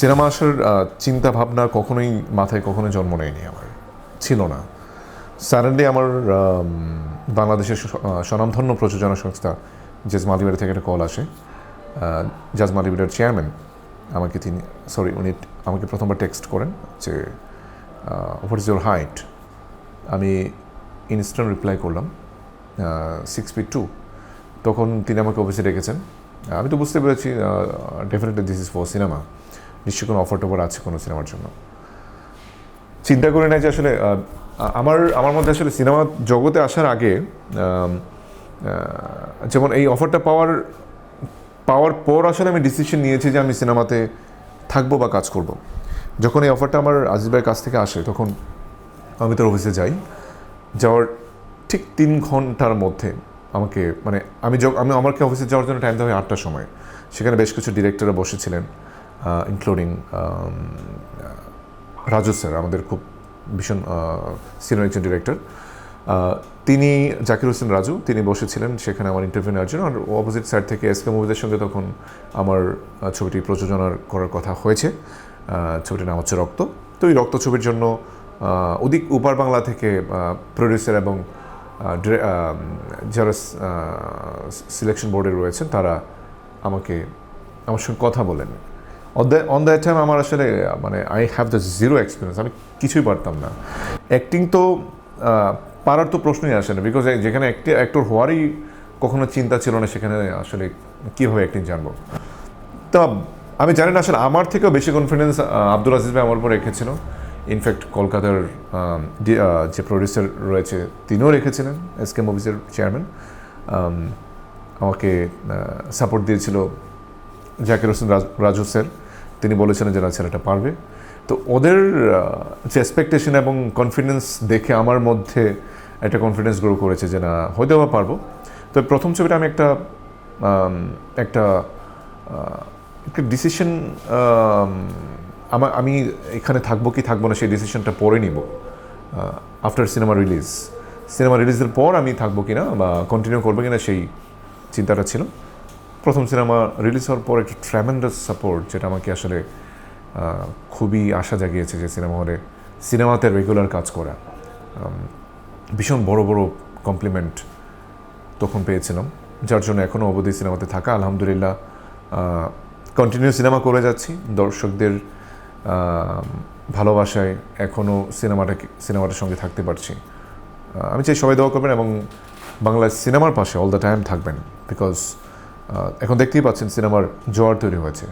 Cinema আসার চিন্তা ভাবনা কখনোই মাথায় কখনোই জন্ম নেয়নি আমার। ছিল না। সাডেনলি আমার বাংলাদেশের স্বনামধন্য প্রযোজনা সংস্থা জাজ মালিবের থেকে একটা কল আসে। জাজ মালিবের চেয়ারম্যান আমাকে তিনি সরি উনি আমাকে প্রথমবার টেক্সট করেন যে হোয়াট ইজ ইউর হাইট আমি ইনস্ট্যান্ট রিপ্লাই করলাম সিক্স ফিট টু তখন তিনি আমাকে অফিসে ডেকেছেন। আমি তো বুঝতে পেরেছি definitely this is for cinema নিশ্চয়ই কোনো অফার টফার আছে কোনো সিনেমার জন্য। চিন্তা করে নাই যে আসলে আমার আমার মধ্যে আসলে সিনেমা জগতে আসার আগে যেমন এই অফারটা পাওয়ার পাওয়ার পর আসলে আমি ডিসিশন নিয়েছি যে আমি সিনেমাতে থাকব বা কাজ করব। যখন এই অফারটা আমার আজিজ ভাইয়ের কাছ থেকে আসে, তখন আমি তার অফিসে যাই। যাওয়ার ঠিক তিন ঘণ্টার মধ্যে আমাকে মানে আমি আমি আমাকে অফিসে যাওয়ার জন্য টাইম দেওয়া হয় আটটার সময়। সেখানে বেশ কিছু ডিরেক্টররা বসেছিলেন। ইনক্লুডিং রাজু স্যার আমাদের খুব ভীষণ সিনিয়র একজন ডিরেক্টর তিনি, জাকির হোসেন রাজু, তিনি বসেছিলেন সেখানে আমার ইন্টারভিউ নেওয়ার জন্য। আর অপোজিট সাইড থেকে এসকে মুভিজের সঙ্গে তখন আমার ছবিটি প্রযোজনার করার কথা হয়েছে। ছবিটির নাম হচ্ছে রক্ত। তো এই রক্ত ছবির জন্য অধিক উপার বাংলা থেকে প্রডিউসার এবং যারা সিলেকশন বোর্ডে রয়েছেন। তারা আমাকে, আমার সঙ্গে কথা বলেন। অন দ্য টাইম আমার আসলে মানে I have the zero experience আমি কিছুই পারতাম না। অ্যাক্টিং তো পারার তো প্রশ্নই আসে না বিকজ যেখানে একটি অ্যাক্টর হওয়ারই কখনো চিন্তা ছিল না, সেখানে আসলে কীভাবে অ্যাক্টিং জানব। তা, আমি জানি না আসলে আমার থেকেও বেশি কনফিডেন্স আব্দুল আজিজ ভাই আমার উপর রেখেছিল। ইনফ্যাক্ট কলকাতার যে প্রডিউসার রয়েছে, তিনিও রেখেছিলেন এস কে মুভিজের চেয়ারম্যান আমাকে সাপোর্ট দিয়েছিল। জাকির হোসেন রাজ- স্যার, তিনি বলেছিলেন যে না, ছেলেটা পারবে। তো ওদের যে এক্সপেকটেশন এবং কনফিডেন্স দেখে আমার মধ্যে একটা কনফিডেন্স গ্রো করেছে যে না, হয়তো বা পারব। তো প্রথম ছবিটা আমি একটা একটা একটা ডিসিশন আমার আমি এখানে থাকব কি থাকব না সেই ডিসিশনটা পরে নিব আফটার সিনেমা রিলিজ সিনেমা রিলিজের পর আমি থাকব কিনা বা কন্টিনিউ করব কিনা সেই চিন্তাটা ছিল। প্রথম সিনেমা রিলিজ হওয়ার পর একটা ট্র্যামেন্ডাস সাপোর্ট যেটা আমাকে আসলে খুবই আশা জাগিয়েছে যে সিনেমা হলে সিনেমাতে রেগুলার কাজ করা। ভীষণ বড় বড় কমপ্লিমেন্ট তখন পেয়েছিলাম, যার জন্য এখনও অবধি সিনেমাতে থাকা। আলহামদুলিল্লাহ কন্টিনিউ সিনেমা করে যাচ্ছি। দর্শকদের ভালোবাসায় এখনও সিনেমাটা সিনেমাটার সঙ্গে থাকতে পারছি। আমি চাই সবাই দোয়া করবেন এবং বাংলা সিনেমার পাশে অল দ্য টাইম থাকবেন বিকজ এখন দেখতেই পাচ্ছেন সিনেমার জোয়ার তৈরি হয়েছে।